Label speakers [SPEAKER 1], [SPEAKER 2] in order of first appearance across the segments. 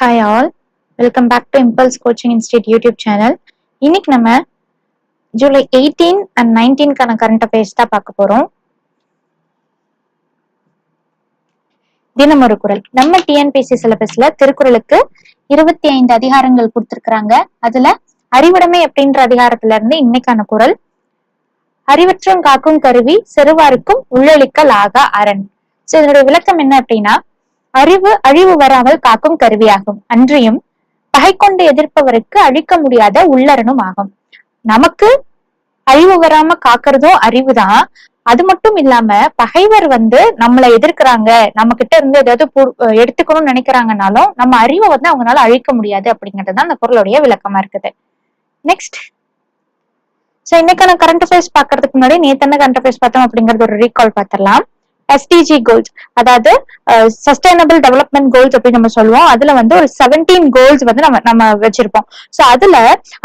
[SPEAKER 1] Hi all welcome back to Impulse coaching institute YouTube channel இன்னைக்கு நம்ம July eighteen and நைன்டீன்கான current affairs தான் பார்க்க போறோம். தினம் ஒரு குரல். நம்ம டிஎன்பிசி சிலபஸ்ல திருக்குறளுக்கு இருபத்தி ஐந்து அதிகாரங்கள் கொடுத்துருக்குறாங்க. அதுல அறிவுடைமை அப்படின்ற அதிகாரத்துல இருந்து இன்னைக்கான குரல். அறிவற்றும் காக்கும் கருவி சிறுவாருக்கும் உள்ளளிக்கல் ஆகா அரண். சோ இதனுடைய விளக்கம் என்ன அப்படின்னா அறிவு அழிவு வராமல் காக்கும் கருவியாகும். அன்றியும் பகை கொண்டு எதிர்ப்பவருக்கு அழிக்க முடியாத உள்ளரணும் ஆகும். நமக்கு அழிவு வராம காக்குறதும் அறிவுதான். அது மட்டும் இல்லாம பகைவர் வந்து நம்மளை எதிர்க்கிறாங்க. நம்ம கிட்ட இருந்து ஏதாவது எடுத்துக்கணும்னு நினைக்கிறாங்கனாலும் நம்ம அறிவை வந்து அவங்களால அழிக்க முடியாது அப்படிங்கிறது தான் அந்த பொருளுடைய விளக்கமா இருக்குது. நெக்ஸ்ட் சோ இன்னைக்கான கரண்ட் அஃபேர்ஸ் பாக்குறதுக்கு முன்னாடி நேத்தன கரண்ட் அஃபேர்ஸ் பார்த்தோம் அப்படிங்கறது ஒரு ரீகால் பார்த்திடலாம். எஸ்டிஜி கோல்ஸ் அதாவது சஸ்டைனபிள் டெவலப்மெண்ட் கோல்ஸ் அப்படின்னு நம்ம சொல்லுவோம். அதுல வந்து ஒரு 17 கோல்ஸ் வந்து நம்ம நம்ம வச்சிருப்போம். சோ அதுல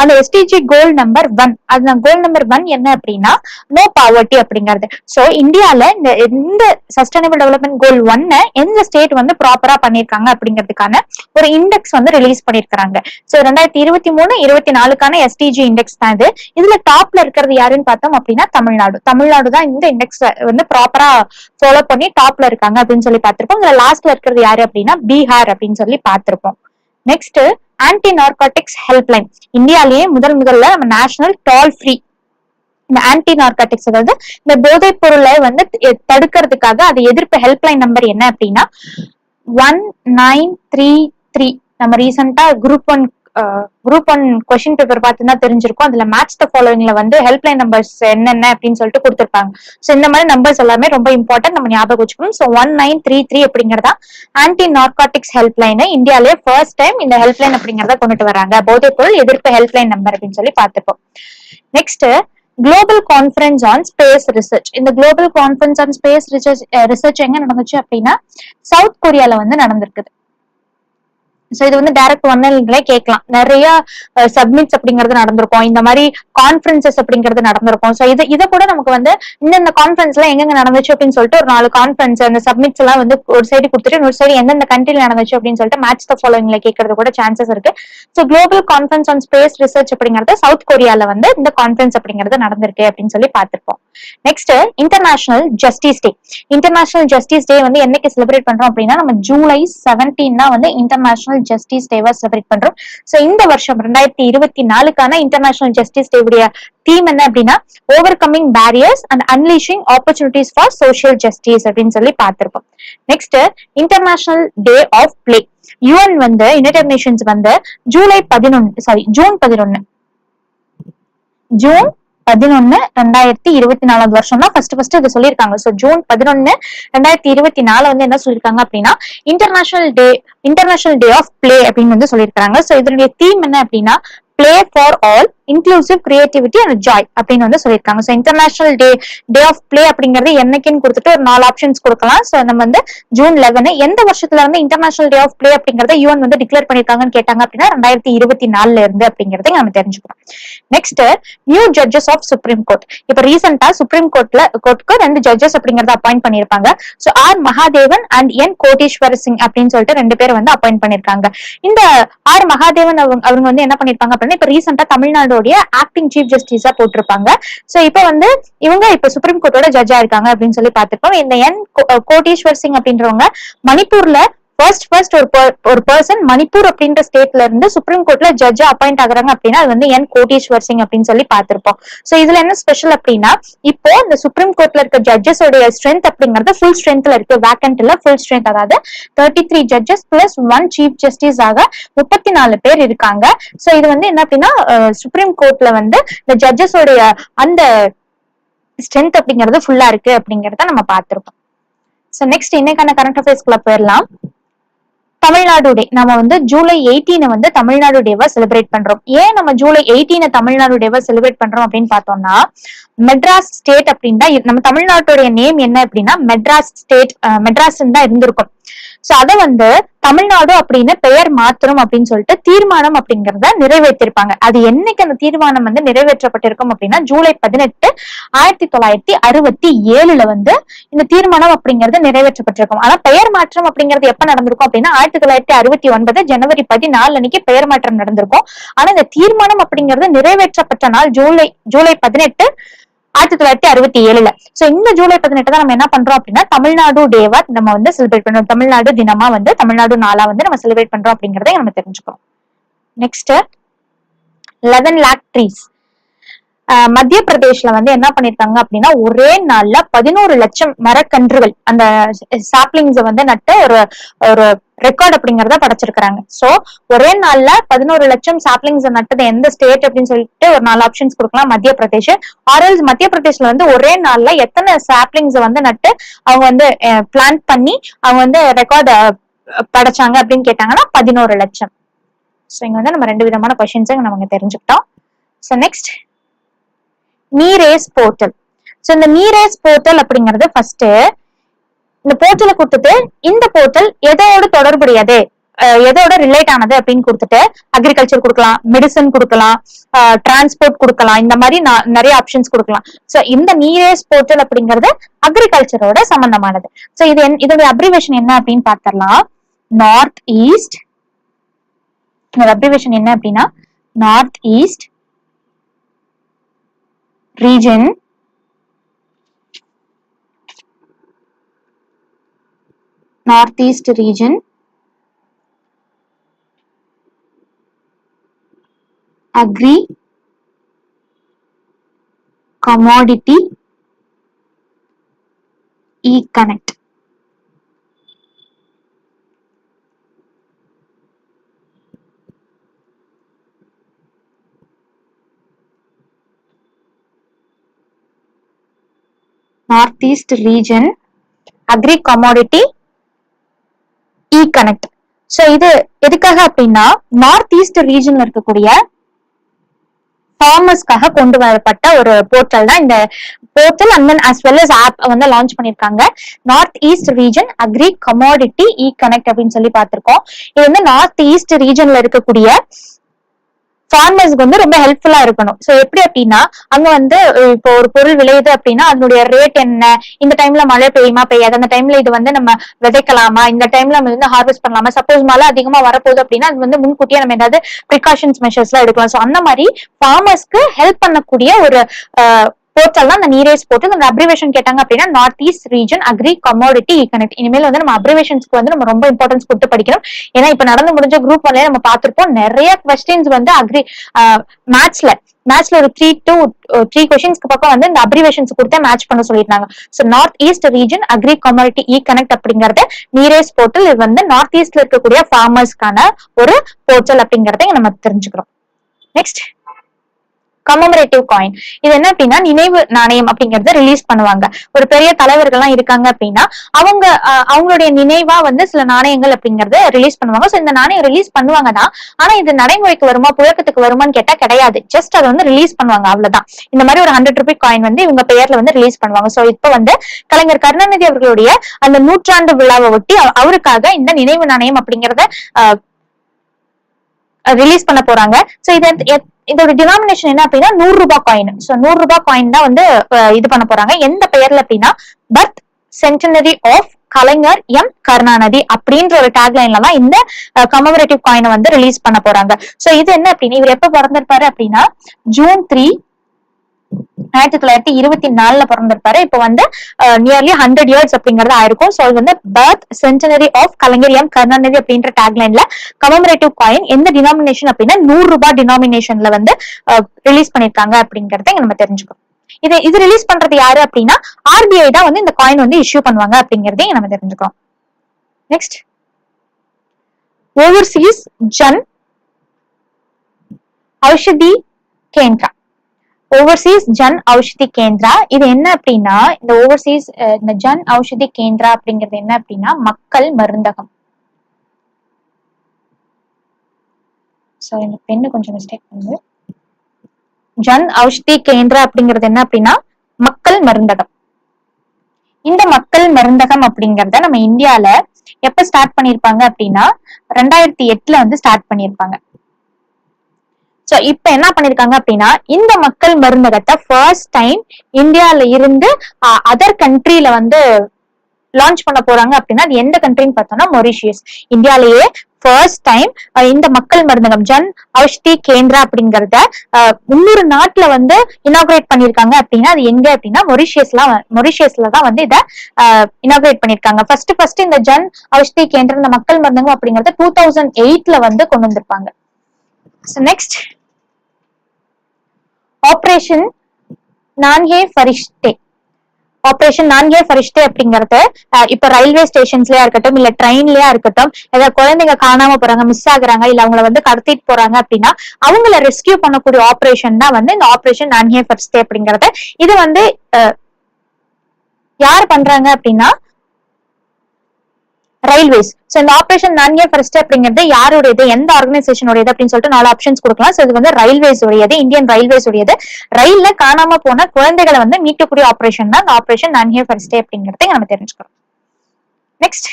[SPEAKER 1] அந்த எஸ்டிஜி கோல் நம்பர் ஒன் அந்த கோல் நம்பர் ஒன் என்ன அப்படின்னா நோ பாவர்ட்டி அப்படிங்கிறது. சோ இந்தியால இந்த எந்த சஸ்டைனபிள் டெவலப்மெண்ட் கோல் ஒன்ன எந்த ஸ்டேட் வந்து ப்ராப்பரா பண்ணிருக்காங்க அப்படிங்கிறதுக்கான ஒரு இண்டெக்ஸ் வந்து ரிலீஸ் பண்ணிருக்காங்க சோ ரெண்டாயிரத்தி இருபத்தி மூணு இருபத்தி நாலுக்கான எஸ்டிஜி இண்டெக்ஸ் தான் இது. இதுல டாப்ல இருக்கிறது யாருன்னு பார்த்தோம் அப்படின்னா தமிழ்நாடு. தமிழ்நாடு தான் இந்த இண்டெக்ஸ் வந்து ப்ராப்பரா ஃபாலோ ஃபாலோ பண்ணி டாப்ல இருக்காங்க அப்படின்னு சொல்லி பார்த்திருப்போம். இதுல லாஸ்ட்ல இருக்கிறது யாரு அப்படின்னா பீகார் அப்படின்னு சொல்லி பார்த்திருப்போம். நெக்ஸ்ட் ஆன்டி நார்காட்டிக்ஸ் ஹெல்ப்லைன் இந்தியாலேயே முதல் முதல்ல நம்ம நேஷனல் டால் ஃப்ரீ இந்த ஆன்டி நார்காட்டிக்ஸ் அதாவது இந்த போதைப் பொருளை வந்து தடுக்கிறதுக்காக அது எதிர்ப்பு ஹெல்ப்லைன் நம்பர் என்ன அப்படின்னா ஒன் நைன் த்ரீ த்ரீ நம்ம ரீசெண்டா group one group one question paper பார்த்தீங்கன்னா தெரிஞ்சிருக்கும். அதுல மேட்ச் த ஃபாலோவிங்ல வந்து ஹெல்ப்லைன் நம்பர்ஸ் என்னென்ன அப்படின்னு சொல்லிட்டு கொடுத்துருப்பாங்க. ஸோ இந்த மாதிரி நம்பர்ஸ் எல்லாமே ரொம்ப இம்பார்ட்டன்ட் நம்ம ஞாபகம் வச்சுக்கணும். So one nine three three அப்படிங்கறதா ஆன்டி நார்காட்டிக்ஸ் ஹெல்ப்லைன் இந்தியாலே ஃபர்ஸ்ட் டைம் இந்த ஹெல்ப்லைன் அப்படிங்கறத கொண்டுட்டு வராங்க. போதைப் பொருள் எதிர்ப்பு ஹெல்ப்லைன் நம்பர் அப்படின்னு சொல்லி பார்த்துப்போம். Next global conference on space research இந்த global conference on space research research எங்க நடந்துச்சு அப்படின்னா சவுத் கொரியால வந்து நடந்திருக்குது. சோ இது வந்து டைரக்ட் ஒன்னிலே கேட்கலாம். நிறைய சப்மிட்ஸ் அப்படிங்கிறது நடந்திருக்கும். இந்த மாதிரி கான்ஃபரன்சஸ் அப்படிங்கிறது நடந்திருக்கும். சோ இது இதை கூட நமக்கு வந்து இந்தந்த கான்ஃபரன்ஸ்லாம் எங்கெங்க நடந்துச்சு அப்படின்னு சொல்லிட்டு ஒரு நாலு கான்ஃபரன்ஸ் அந்த சப்மிட்ஸ் எல்லாம் வந்து ஒரு சைடு கொடுத்துட்டு இன்னொரு சைடு எந்தெந்த கண்ட்ரில நடந்துச்சு அப்படின்னு சொல்லிட்டு மேட்ச் த ஃபாலோவிங்ல கேட்கறது கூட சான்சஸ் இருக்கு. So global conference on space research அப்படிங்கிறது சவுத் கொரியால வந்து இந்த கான்ஃபரன்ஸ் அப்படிங்கிறது நடந்திருக்கு அப்படின்னு சொல்லி பார்த்திருப்போம். Next international justice day international justice day வந்து என்னைக்கு செலிப்ரேட் பண்றோம் அப்படின்னா நம்ம ஜூலை 17 தான் வந்து இன்டர்நேஷனல் ஜஸ்டிஸ் டேவா செலிப்ரேட் பண்றோம். சோ இந்த வருஷம் ரெண்டாயிரத்தி இருபத்தி நாலுக்கான இன்டர்நேஷனல் ஜஸ்டிஸ் டேவுடைய தீம் என்ன அப்படின்னா overcoming barriers and unleashing opportunities for social justice அப்படின்னு சொல்லி பார்த்திருப்போம். Next international day of play UN வந்து யுனைடெட் நேஷன்ஸ் வந்து ஜூலை பதினொன்னு சாரி ஜூன் பதினொன்னு. ஜூன் பதினொன்னு ரெண்டாயிரத்தி இருபத்தி நாலாவது வருஷம் தான் ஃபர்ஸ்ட் ஃபர்ஸ்ட் இது சொல்லியிருக்காங்க. ஸோ ஜூன் பதினொன்னு ரெண்டாயிரத்தி இருபத்தி நாலு வந்து என்ன சொல்லியிருக்காங்க அப்படின்னா international day international day of play அப்படின்னு வந்து சொல்லியிருக்காங்க சோ இதனுடைய தீம் என்ன அப்படின்னா play for all inclusive creativity and joy அப்படின்னு வந்து சொல்லியிருக்காங்க. So international day day of play அப்படிங்கிறது என்னைக்குன்னு கொடுத்துட்டு ஒரு நாலு ஆப்ஷன்ஸ் கொடுக்கலாம். ஸோ நம்ம வந்து ஜூன் லெவன் எந்த வருஷத்துல இருந்து இன்டர்நேஷனல் டே ஆஃப் பிளே அப்படிங்கறத யூஎன் வந்து டிக்ளேர் பண்ணிருக்காங்கன்னு கேட்டாங்க அப்படின்னா ரெண்டாயிரத்தி இருபத்தி நாலுல இருந்து அப்படிங்கறத நம்ம தெரிஞ்சுக்கிறோம் next new judges of supreme court இப்ப ரீசெண்டா சுப்ரீம் கோர்ட்ல கோர்ட்டுக்கு ரெண்டு ஜட்ஜஸ் அப்படிங்கறத அப்பாயிண்ட் பண்ணிருப்பாங்க so R Mahadevan and N Koteeswara Singh அப்படின்னு சொல்லிட்டு ரெண்டு பேர் வந்து அப்பாயிண்ட் பண்ணிருக்காங்க இந்த ஆர் மகாதேவன் அவங்க வந்து என்ன பண்ணிருப்பாங்க அப்படின்னா இப்ப ரீசெண்டா தமிழ்நாடு கோர்ட்டோடைய ஆக்டிங் சீஃப் ஜஸ்டிஸா போட்டிருப்பாங்க. சோ இப்ப வந்து இவங்க இப்ப சுப்ரீம் கோர்ட்டோட ஜட்ஜா இருக்காங்க அப்படின்னு சொல்லி பார்த்திருப்போம் இந்த என் கோட்டீஸ்வர் சிங் அப்படின்றவங்க மணிப்பூர்ல ஃபர்ஸ்ட் ஃபர்ஸ்ட் ஒரு ஒரு பர்சன் மணிப்பூர் அப்படின்ற ஸ்டேட்ல இருந்து சுப்ரீம் கோர்ட்ல ஜட்ஜா அப்பாயிண்ட் ஆகுறாங்க அப்படின்னா அது வந்து என் கோட்டீஸ்வர் சிங் அப்படின்னு சொல்லி பார்த்திருப்போம். சோ இதுல என்ன ஸ்பெஷல் அப்படின்னா இப்போ இந்த சுப்ரீம் கோர்ட்ல இருக்க ஜட்ஜஸ் உடைய ஸ்ட்ரென்த் அப்படிங்கறது ஃபுல் ஸ்ட்ரென்த்ல இருக்கு. வேக்கண்ட்ல ஃபுல் ஸ்ட்ரென்த் அதாவது thirty three judges plus one chief justice ஆக முப்பத்தி நாலு பேர் இருக்காங்க. சோ இது வந்து என்ன அப்படின்னா சுப்ரீம் கோர்ட்ல வந்து இந்த ஜட்ஜஸ் உடைய அந்த ஸ்ட்ரென்த் அப்படிங்கிறது ஃபுல்லா இருக்கு அப்படிங்கறத நம்ம பார்த்திருப்போம். சோ நெக்ஸ்ட் இன்னைக்கான கரண்ட் அஃபேர்ஸ்க்குள்ள போயிடலாம். தமிழ்நாடு டே நம்ம வந்து ஜூலை 18 வந்து தமிழ்நாடு டேவா செலிப்ரேட் பண்றோம். ஏன் நம்ம ஜூலை 18 தமிழ்நாடு டேவா செலிப்ரேட் பண்றோம் அப்படின்னு பார்த்தோம்னா மெட்ராஸ் ஸ்டேட் அப்படின்னு தான் நம்ம தமிழ்நாட்டுடைய நேம் என்ன அப்படின்னா மெட்ராஸ் ஸ்டேட் மெட்ராஸ் தான் இருந்திருக்கும். சோ அதை வந்து தமிழ்நாடு அப்படின்னு பெயர் மாத்திரம் அப்படின்னு சொல்லிட்டு தீர்மானம் அப்படிங்கறத நிறைவேற்றிருப்பாங்க. அது என்னைக்கு அந்த தீர்மானம் வந்து நிறைவேற்றப்பட்டிருக்கும் அப்படின்னா ஜூலை பதினெட்டு ஆயிரத்தி தொள்ளாயிரத்தி அறுபத்தி ஏழுல வந்து இந்த தீர்மானம் அப்படிங்கிறது நிறைவேற்றப்பட்டிருக்கும். ஆனா பெயர் மாற்றம் அப்படிங்கிறது எப்ப நடந்திருக்கும் அப்படின்னா ஆயிரத்தி தொள்ளாயிரத்தி அறுபத்தி ஒன்பது ஜனவரி பதினாலு அன்னைக்கு பெயர் மாற்றம் நடந்திருக்கும். ஆனா இந்த தீர்மானம் அப்படிங்கிறது நிறைவேற்றப்பட்ட நாள் ஜூலை ஜூலை பதினெட்டு ஆயிரத்தி தொள்ளாயிரத்தி அறுபத்தி ஏழுல. சோ இந்த ஜூலை பதினெட்டு தான் நம்ம என்ன பண்றோம் அப்படின்னா தமிழ்நாடு டேவா நம்ம வந்து செலிப்ரேட் பண்றோம் தமிழ்நாடு தினமா வந்து தமிழ்நாடு நாளா வந்து நம்ம செலிப்ரேட் பண்றோம் அப்படிங்கறத நம்ம தெரிஞ்சுக்கிறோம். நெக்ஸ்ட் லெவன் லேக் ட்ரீஸ் மத்திய பிரதேஷ்ல வந்து என்ன பண்ணிருக்காங்க அப்படின்னா ஒரே நாள்ல பதினோரு லட்சம் மரக்கன்றுகள் அந்த சாப்ளிங்ஸ் வந்து நட்டு ஒரு ஒரு ரெக்கார்ட் அப்படிங்கறத படைச்சிருக்காங்க சோ ஒரே நாள்ல பதினோரு லட்சம் சாப்லிங்ஸ் நட்டது எந்த ஸ்டேட் அப்படின்னு சொல்லிட்டு ஒரு நாலு ஆப்ஷன்ஸ் கொடுக்கலாம். மத்திய பிரதேஷ். ஆர்எல்ஸ் மத்திய பிரதேஷ்ல வந்து ஒரே நாள்ல எத்தனை சாப்லிங்ஸ் வந்து நட்டு அவங்க வந்து பிளான் பண்ணி அவங்க வந்து ரெக்கார்ட் படைச்சாங்க அப்படின்னு கேட்டாங்கன்னா பதினோரு லட்சம். ஸோ இங்க வந்து நம்ம ரெண்டு விதமான கொஸ்டின்ஸ் நம்ம தெரிஞ்சுக்கிட்டோம். So next NERACE portal. So இந்த நீரேஸ் போர்ட்டல் அப்படிங்கிறது ஃபர்ஸ்ட் இந்த போர்ட்டலை கொடுத்துட்டு இந்த போர்ட்டல் எதோட தொடர்புடையது? எதோட ரிலேட் ஆனது அப்படின்னு கொடுத்துட்டு அக்ரிகல்ச்சர் கொடுக்கலாம் மெடிசன் கொடுக்கலாம் டிரான்ஸ்போர்ட் கொடுக்கலாம் இந்த மாதிரி நான் நிறைய ஆப்ஷன்ஸ் கொடுக்கலாம். ஸோ இந்த நீரேஸ் போர்ட்டல் அப்படிங்கிறது அக்ரிகல்ச்சரோட சம்பந்தமானது. ஸோ இது என்- இதோட அப்ரிவேஷன் என்ன அப்படின்னு பார்த்தரலாம் நார்த் ஈஸ்ட் இதோட அப்ரிவேஷன் என்ன அப்படின்னா north east region northeast region agri commodity e-connect northeast region agri commodity connect so இது எதுக்காக அப்படின்னா நார்த் ஈஸ்ட் ரீஜன்ல இருக்கக்கூடிய ஃபார்மர்ஸ்க்காக கொண்டு வரப்பட்ட ஒரு போர்ட்டல் தான். இந்த portal and then as well as app வந்து லான்ச் பண்ணிருக்காங்க north east region agri commodity e connect அப்படின்னு சொல்லி பார்த்திருக்கோம். இது வந்து நார்த் ஈஸ்ட் ரீஜன்ல இருக்கக்கூடிய ஃபார்மர்ஸ்க்கு வந்து ரொம்ப ஹெல்ப்ஃபுல்லா இருக்கணும். சோ எப்படி அப்படின்னா அங்க வந்து இப்போ ஒரு பொருள் விளையுது அப்படின்னா அதனுடைய ரேட் என்ன? இந்த டைம்ல மழை பெய்யுமா? பெய்யாது. அந்த டைம்ல இது வந்து நம்ம விதைக்கலாமா? இந்த டைம்ல நம்ம வந்து ஹார்வெஸ்ட் பண்ணலாமா? சப்போஸ் மழை அதிகமா வரப்போகுது அப்படின்னா அது வந்து முன்கூட்டியே நம்ம ஏதாவது ப்ரிகாஷன்ஸ் மெஷர்ஸ் எல்லாம் எடுக்கலாம். சோ அந்த மாதிரி ஃபார்மர்ஸ்க்கு ஹெல்ப் பண்ணக்கூடிய ஒரு போர்ட்டல் தான் அந்த நீரேஸ் போர்ட்டல் அந்த அப்ரிவேஷன் கேட்டாங்க அப்படின்னா north east region agri commodity connect இனிமேல் வந்து நம்ம அப்ரிவேஷன்ஸ்க்கு வந்து நம்ம ரொம்ப இம்பார்ட்டன்ஸ் கொடுத்து படிக்கணும். ஏன்னா இப்ப நடந்து முடிஞ்ச குரூப் ஒன்ல நம்ம பார்த்திருப்போம் நிறைய கொஸ்டின்ஸ் வந்து அக்ரி மேத்ஸ்ல மேட்ச்ல ஒரு த்ரீ டூ த்ரீ கொஸ்டின்ஸ்க்கு பக்கம் வந்து இந்த அப்ரிவேஷன்ஸ் கொடுத்தா மேட்ச் பண்ண சொல்லியிருந்தாங்க. So north east region agri commodity e connect அப்படிங்கறது நீரேஸ் போர்ட்டல் இது வந்து நார்த் ஈஸ்ட்ல இருக்கக்கூடிய ஃபார்மர்ஸ்க்கான ஒரு போர்ட்டல் அப்படிங்கறத நம்ம தெரிஞ்சுக்கிறோம். நெக்ஸ்ட் கமமரேட்டிவ் காயின் இது என்ன அப்படின்னா நினைவு நாணயம் அப்படிங்கறத ரிலீஸ் பண்ணுவாங்க. ஒரு பெரிய தலைவர்கள்லாம் இருக்காங்க அப்படின்னா அவங்க அஹ், அவங்களுடைய நினைவா வந்து சில நாணயங்கள் அப்படிங்கறத ரிலீஸ் பண்ணுவாங்க. சோ இந்த நாணயம் ரிலீஸ் பண்ணுவாங்க தான் ஆனா இது நடைமுறைக்கு வருமா புழக்கத்துக்கு வருமான்னு கேட்டா கிடையாது. ஜஸ்ட் அதை வந்து ரிலீஸ் பண்ணுவாங்க அவ்வளவுதான். இந்த மாதிரி ஒரு ஹண்ட்ரட் ருபி காயின் வந்து இவங்க பெயர்ல வந்து ரிலீஸ் பண்ணுவாங்க. சோ இப்போ வந்து கலைஞர் கருணாநிதி அவர்களுடைய அந்த நூற்றாண்டு விழாவை ஒட்டி அவருக்காக இந்த நினைவு நாணயம் அப்படிங்கறத ரிலீஸ் பண்ண போறாங்க. சோ இது இதோட டினாமினேஷன் என்ன அப்படின்னா நூறு ரூபாய் காயின் சோ நூறு ரூபாய் காயின் தான் வந்து இது பண்ண போறாங்க. எந்த பெயர்ல அப்படின்னா birth centenary of Kalaignar M Karunanidhi அப்படின்ற ஒரு டேக்லைன்ல தான் இந்த கமமரேட்டிவ் காயினை வந்து ரிலீஸ் பண்ண போறாங்க. சோ இது என்ன அப்படின்னா இவர் எப்ப பிறந்திருப்பாரு அப்படின்னா ஜூன் த்ரீ ஆயிரத்தி தொள்ளாயிரத்தி இருபத்தி நாலுல பிறந்திருப்பாரு. இப்போ வந்து நியர்லி ஹண்ட்ரட் இயர்ஸ் அப்படிங்கறது ஆயிருக்கும். ஸோ வந்து birth centenary of Kalaignar M Karunanidhi அப்படின்ற டேக்லைன்ல கமமரேட்டிவ் காயின் எந்த டினாமினேஷன் அப்படின்னா நூறு ரூபாய் டினாமினேஷன்ல வந்து ரிலீஸ் பண்ணிருக்காங்க அப்படிங்கறத நம்ம தெரிஞ்சுக்கணும். இது இது ரிலீஸ் பண்றது யாரு அப்படின்னா ஆர்பிஐ தான் வந்து இந்த காயின் வந்து இஷ்யூ பண்ணுவாங்க அப்படிங்கறதையும் நம்ம தெரிஞ்சுக்கோம் next overseas Jan Aushadhi Kendra overseas Jan Aushadhi Kendra இது என்ன அப்படின்னா இந்த ஓவர்சீஸ் இந்த ஜன் ஔஷதி கேந்திரா அப்படிங்கிறது என்ன அப்படின்னா மக்கள் மருந்தகம். சோ இந்த பெண்ணு கொஞ்சம் மிஸ்டேக் பண்ணுது ஜன் ஔஷதி கேந்திரா அப்படிங்கிறது என்ன அப்படின்னா மக்கள் மருந்தகம். இந்த மக்கள் மருந்தகம் அப்படிங்கறத நம்ம இந்தியால எப்ப ஸ்டார்ட் பண்ணிருப்பாங்க அப்படின்னா ரெண்டாயிரத்தி எட்டுல வந்து ஸ்டார்ட் பண்ணிருப்பாங்க. சோ இப்ப என்ன பண்ணிருக்காங்க அப்படின்னா இந்த மக்கள் மருந்தகத்தை ஃபர்ஸ்ட் டைம் இந்தியால இருந்து அதர் கண்ட்ரில வந்து லான்ச் பண்ண போறாங்க அப்படின்னா அது எந்த கண்ட்ரின்னு பார்த்தோம்னா மொரிஷியஸ் இந்தியாலேயே ஃபர்ஸ்ட் டைம் இந்த மக்கள் மருந்தகம் ஜன் ஔஷதி கேந்திரா அப்படிங்கறத முன்னூறு நாட்டுல வந்து இனாகிரேட் பண்ணிருக்காங்க அப்படின்னா அது எங்க அப்படின்னா மொரிஷியஸ்லாம் மொரிஷியஸ்ல தான் வந்து இதை இனாகிரேட் பண்ணிருக்காங்க. ஃபர்ஸ்ட் ஃபர்ஸ்ட் இந்த ஜன் ஔஷதி கேந்திரா இந்த மக்கள் மருந்தகம் அப்படிங்கறத டூ தௌசண்ட் எயிட்ல வந்து கொண்டு வந்திருப்பாங்க. நெக்ஸ்ட் ஆப்ரேஷன் நான்கே ஃபரிஷ்டே ஆப்ரேஷன் நான்கே ஃபரிஷ்டே அப்படிங்கறது இப்ப ரயில்வே ஸ்டேஷன்ஸ்லயா இருக்கட்டும் இல்ல ட்ரெயின்லயா இருக்கட்டும் ஏதாவது குழந்தைங்க காணாம போறாங்க மிஸ் ஆகுறாங்க இல்ல அவங்கள வந்து கடத்திட்டு போறாங்க அப்படின்னா அவங்கள ரெஸ்கியூ பண்ணக்கூடிய ஆப்ரேஷன் தான் வந்து இந்த ஆப்ரேஷன் நான்கே ஃபரிஷ்டே அப்படிங்கறது. இது வந்து யார் பண்றாங்க அப்படின்னா ரயில்வேஸ் சோ இந்த ஆபரேஷன் நான்கே ஃபர்ஸ்ட் அப்படிங்கிறது யாருடையது எந்த ஆர்கனைசேஷனுடையது அப்படின்னு சொல்லிட்டு நாலு ஆப்ஷன்ஸ் கொடுக்கலாம். சோ இது வந்து ரயில்வேஸ் உடையது இந்தியன் ரயில்வேஸ் உடையது. ரயில்ல காணாம போன குழந்தைகளை வந்து மீட்கக்கூடிய ஆபரேஷன் தான் இந்த ஆபரேஷன் நான்கே ஃபர்ஸ்ட் அப்படிங்கறத நம்ம தெரிஞ்சுக்கிறோம். Next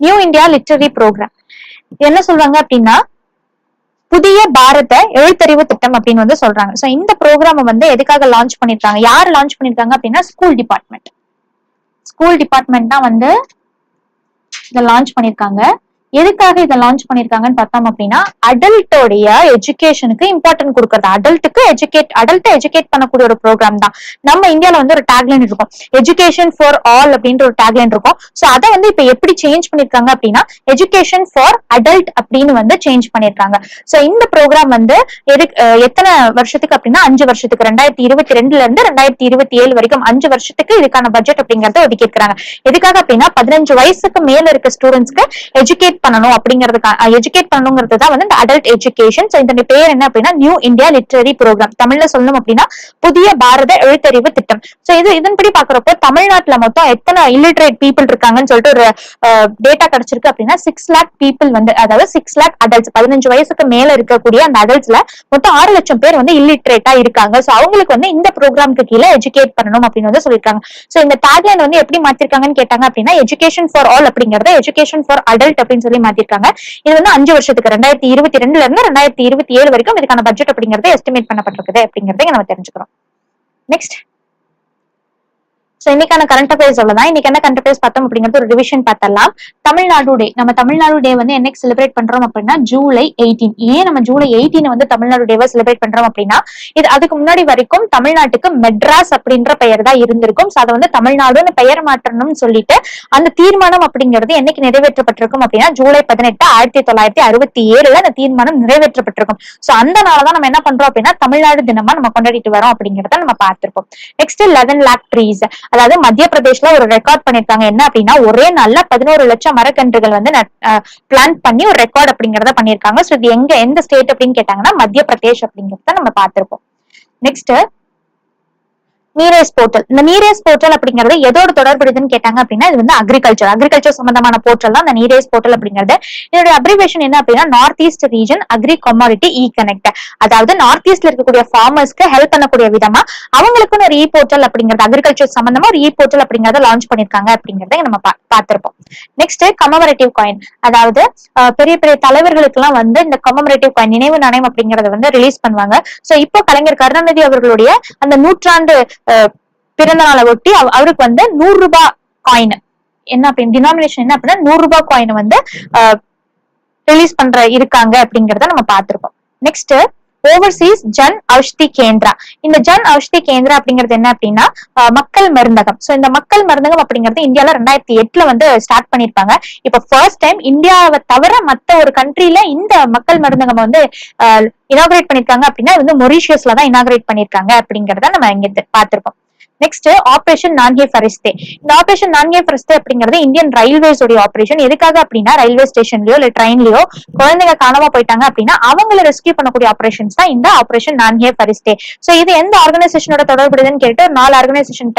[SPEAKER 1] new India literacy program என்ன சொல்றாங்க அப்படின்னா புதிய பாரத எழுத்தறிவு திட்டம் அப்படின்னு வந்து சொல்றாங்க. சோ இந்த ப்ரோக்ராம் வந்து எதுக்காக லான்ச் பண்ணிருக்காங்க? யார் லான்ச் பண்ணிருக்காங்க அப்படின்னா ஸ்கூல் டிபார்ட்மெண்ட் ஸ்கூல் டிபார்ட்மெண்ட் தான் வந்து இதை லான்ச் பண்ணிருக்காங்க எதுக்காக இதை லான்ச் பண்ணிருக்காங்கன்னு பார்த்தோம் அப்படின்னா அடல்ட்டோடைய எஜுகேஷனுக்கு இம்பார்ட்டன்ட் கொடுக்கறது. அடல்ட்டுக்கு எஜுகேட் அடல்ட்டை எஜுகேட் பண்ணக்கூடிய ஒரு ப்ரோக்ராம் தான். நம்ம இந்தியாவில் வந்து ஒரு டேக்லைன் இருக்கும். எஜுகேஷன் ஃபார் ஆல் அப்படின்ற ஒரு டேக்லைன் இருக்கும். சோ அதை வந்து இப்ப எப்படி சேஞ்ச் பண்ணிருக்காங்க அப்படின்னா எஜுகேஷன் ஃபார் அடல்ட் அப்படின்னு வந்து சேஞ்ச் பண்ணிருக்காங்க. சோ இந்த ப்ரோக்ராம் வந்து எதுக்கு எத்தனை வருஷத்துக்கு அப்படின்னா அஞ்சு வருஷத்துக்கு. ரெண்டாயிரத்தி இருபத்தி ரெண்டுல இருந்து ரெண்டாயிரத்தி இருபத்தி ஏழு வரைக்கும் அஞ்சு வருஷத்துக்கு இதுக்கான பட்ஜெட் அப்படிங்கறத ஒதுக்கி இருக்காங்க எதுக்காக அப்படின்னா பதினஞ்சு வயசுக்கு மேல இருக்க ஸ்டூடெண்ட்ஸ்க்கு எஜுகேட் பண்ணணும் அப்படிங்கறதுக்கு எஜுகேட் பண்ணணுங்கிறது தான் வந்து இந்த அடல்ட் எஜுகேஷன் சோ பேர் என்ன அப்படின்னா நியூ இந்தியா லிட்ரரி ப்ரோக்ராம் தமிழ்ல சொல்லணும் அப்படின்னா புதிய பாரத எழுத்தறிவு திட்டம். சோ இது இதன்படி பாக்குறப்போ தமிழ்நாட்டுல மொத்தம் எத்தனை இல்லிட்ரேட் பீப்புள் இருக்காங்கன்னு சொல்லிட்டு ஒரு டேட்டா கிடைச்சிருக்கு அப்படின்னா சிக்ஸ் லேக் பீப்புள் வந்து அதாவது சிக்ஸ் லேக் அடல்ட்ஸ் பதினஞ்சு வயசுக்கு மேல இருக்கக்கூடிய அந்த அடல்ட்ஸ்ல மொத்தம் ஆறு லட்சம் பேர் வந்து இல்லிட்ரேட்டா இருக்காங்க. சோ அவங்களுக்கு வந்து இந்த ப்ரோக்ராம்க்கு கீழே எஜுகேட் பண்ணணும் அப்படின்னு வந்து சொல்லியிருக்காங்க. சோ இந்த டேக்லைன் வந்து எப்படி மாத்திருக்காங்கன்னு கேட்டாங்க அப்படின்னா எஜுகேஷன் ஃபார் ஆல் அப்படிங்கறத எஜுகேஷன் ஃபார் அடல்ட் அப்படின்னு சொல்லி மாத்திருக்காங்க. இது வந்து அஞ்சு வருஷத்துக்கு ரெண்டாயிரத்தி இருபத்தி ரெண்டுல இருந்து ரெண்டாயிரத்தி இருபத்தி ஏழு வரைக்கும் இதுக்கான பட்ஜெட் அப்படிங்கறத எஸ்டிமேட் பண்ணப்பட்டிருக்குது அப்படிங்கறத நம்ம தெரிஞ்சுக்கிறோம். நெக்ஸ்ட் சோ இன்னைக்கான கரண்ட் அஃபேர்ஸ் அவ்வளவுதான். இன்னைக்கு என்ன கரண்ட் அஃபேர்ஸ் பார்த்தோம் அப்படிங்கிறது ஒரு ரிவிஷன் பார்த்தலாம் தமிழ்நாடு டே நம்ம தமிழ்நாடு டே வந்து என்னைக்கு செலிப்ரேட் பண்றோம் அப்படின்னா ஜூலை எயிட்டீன் ஏன் நம்ம ஜூலை எயிட்டீன் வந்து தமிழ்நாடு டேவை செலிப்ரேட் பண்றோம் அப்படின்னா இது அதுக்கு முன்னாடி வரைக்கும் தமிழ்நாட்டுக்கு மெட்ராஸ் அப்படின்ற பெயர் தான் இருந்திருக்கும். சோ அதை வந்து தமிழ்நாடுன்னு பெயர் மாற்றணும்னு சொல்லிட்டு அந்த தீர்மானம் அப்படிங்கிறது என்னைக்கு நிறைவேற்றப்பட்டிருக்கும் அப்படின்னா ஜூலை பதினெட்டு ஆயிரத்தி தொள்ளாயிரத்தி அறுபத்தி ஏழுல அந்த தீர்மானம் நிறைவேற்றப்பட்டிருக்கும். சோ அந்த நாளதான் நம்ம என்ன பண்றோம் அப்படின்னா தமிழ்நாடு தினமா நம்ம கொண்டாடிட்டு வரோம் அப்படிங்கறத நம்ம பார்த்திருப்போம். நெக்ஸ்ட் லெவன் லேக் ட்ரீஸ் அதாவது மத்திய பிரதேஷ்ல ஒரு ரெக்கார்ட் பண்ணிருக்காங்க. என்ன அப்படின்னா ஒரே நாள்ல பதினோரு லட்சம் மரக்கன்றுகள் வந்து பிளான் பண்ணி ஒரு ரெக்கார்ட் அப்படிங்கறத பண்ணிருக்காங்க ஸோ இது எங்க எந்த ஸ்டேட் அப்படின்னு கேட்டாங்கன்னா மத்திய பிரதேஷ் அப்படிங்கறத நம்ம பார்த்திருப்போம் நெக்ஸ்ட் நீரேஸ் போர்ட்டல். இந்த நீரேஸ் போர்ட்டல் அப்படிங்கறது எதோட தொடர்புடையதுன்னு கேட்டாங்க அப்படின்னா இது வந்து அக்ரிகல்ச்சர் அக்ரிகல்ச்சர் சம்பந்தமான போர்ட்டல் தான். இந்த நீரேஸ் போர்ட்டல் அப்படிங்கிறது இதோட அப்ரிவேஷன் என்ன அப்படின்னா north east region agri commodity e connect அதாவது நார்த் ஈஸ்ட்ல இருக்கக்கூடிய ஃபார்மர்ஸ்க்கு ஹெல்ப் பண்ணக்கூடிய விதமா அவங்களுக்குன்னு ஒரு இ போர்ட்டல் அப்படிங்கிறது அக்ரிகல்ச்சர் சம்பந்தமா ஒரு இ போர்ட்டல் அப்படிங்கறத லான்ச் பண்ணிருக்காங்க அப்படிங்கறத நம்ம பா- பார்த்திருப்போம். நெக்ஸ்ட் கமமரேட்டிவ் காயின் அதாவது பெரிய பெரிய தலைவர்களுக்கு எல்லாம் வந்து இந்த கமமரேட்டிவ் காயின் நினைவு நாணயம் அப்படிங்கறத வந்து ரிலீஸ் பண்ணுவாங்க. சோ இப்போ கலைஞர் கருணாநிதி அவர்களுடைய அந்த நூற்றாண்டு பிறந்த நாளை ஒட்டி அவருக்கு வந்து நூறு ரூபாய் காயின் என்ன அப்படின்னு டினாமினேஷன் என்ன அப்படின்னா நூறு ரூபாய் காயின் வந்து ரிலீஸ் பண்ற இருக்காங்க அப்படிங்கறத நம்ம பார்த்திருக்கோம். நெக்ஸ்ட் ஓவர்சீஸ் ஜன் ஔஷதி கேந்திரா இந்த ஜன் ஔஷதி கேந்திரா அப்படிங்கிறது என்ன அப்படின்னா மக்கள் மருந்தகம். சோ இந்த மக்கள் மருந்தகம் அப்படிங்கிறது இந்தியால ரெண்டாயிரத்தி எட்டுல வந்து ஸ்டார்ட் பண்ணிருப்பாங்க. இப்ப ஃபர்ஸ்ட் டைம் இந்தியாவை தவிர மத்த ஒரு கண்ட்ரில இந்த மக்கள் மருந்தகம் வந்து இனாகிரேட் பண்ணிருக்காங்க அப்படின்னா வந்து மொரிஷியஸ்ல தான் இனாகிரேட் பண்ணிருக்காங்க அப்படிங்கறத நம்ம இங்க தெ- நெக்ஸ்ட் ஆபரேஷன் நான்கே ஃபரிஸ்தே இந்த ஆபரேஷன் நான்கே ஃபரிஸ்தே அப்படிங்கிறது இந்தியன் ரயில்வேஸ் உடைய ஆபரேஷன் எதுக்காக அப்படின்னா ரயில்வே ஸ்டேஷன்லயோ இல்ல ட்ரெயின்லயோ குழந்தைங்க காணாம போயிட்டாங்க அப்படின்னா அவங்கள ரெஸ்கியூ பண்ணக்கூடிய ஆபரேஷன்ஸ் தான் இந்த ஆபரேஷன் நான்கே ஃபரிஸ்தே சோ இது எந்த ஆர்கனைசேஷனோட தொடர்புடையதுன்னு கேட்டு நாலு ஆர்கனைசேஷன்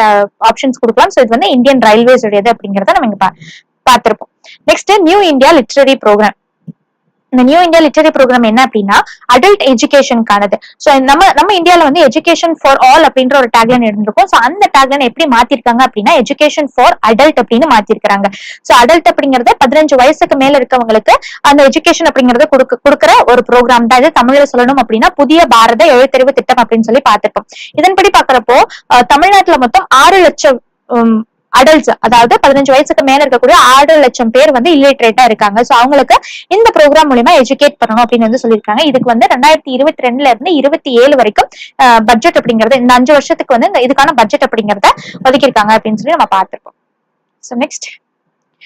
[SPEAKER 1] ஆப்ஷன்ஸ் கொடுக்கலாம். சோ இது வந்து இந்தியன் ரயில்வேஸ் உடையது அப்படிங்கறத நம்ம இங்க பா- பார்த்திருப்போம். Next new India literacy program இந்த நியூ இந்தியா லிட்டரரி ப்ரோக்ராம் என்ன அப்படின்னா அடல்ட் எஜுகேஷனுக்கானது ஸோ நம்ம நம்ம இந்தியால வந்து எஜுகேஷன் ஃபார் ஆல் அப்படின்ற ஒரு டேக்லைன் இருந்திருக்கும். ஸோ அந்த டேக்லைன் எப்படி மாத்திருக்காங்க அப்படின்னா எஜுகேஷன் ஃபார் அடல்ட் அப்படின்னு மாத்திருக்காங்க ஸோ அடல்ட் அப்படிங்கறது பதினஞ்சு வயசுக்கு மேல இருக்கவங்களுக்கு அந்த எஜுகேஷன் அப்படிங்கறத கொடுக்க கொடுக்குற ஒரு ப்ரோக்ராம் தான் இது. தமிழில் சொல்லணும் அப்படின்னா புதிய பாரத எழுத்தறிவு திட்டம் அப்படின்னு சொல்லி பார்த்திருப்போம். இதன்படி பாக்குறப்போ தமிழ்நாட்டுல மொத்தம் ஆறு லட்சம் அடல்ட்ஸ் அதாவது பதினஞ்சு வயசுக்கு மேல இருக்கக்கூடிய ஆறு லட்சம் பேர் வந்து இல்லிட்ரேட்டா இருக்காங்க. சோ அவங்களுக்கு இந்த ப்ரோக்ராம் மூலியமா எஜுகேட் பண்ணணும் அப்படின்னு வந்து சொல்லியிருக்காங்க. இதுக்கு வந்து ரெண்டாயிரத்தி இருபத்தி ரெண்டுல இருந்து இருபத்தி ஏழு வரைக்கும் பட்ஜெட் அப்படிங்கறது இந்த அஞ்சு வருஷத்துக்கு வந்து இதுக்கான பட்ஜெட் அப்படிங்கறத ஒதுக்கியிருக்காங்க அப்படின்னு சொல்லி நம்ம பார்த்திருக்கோம். So next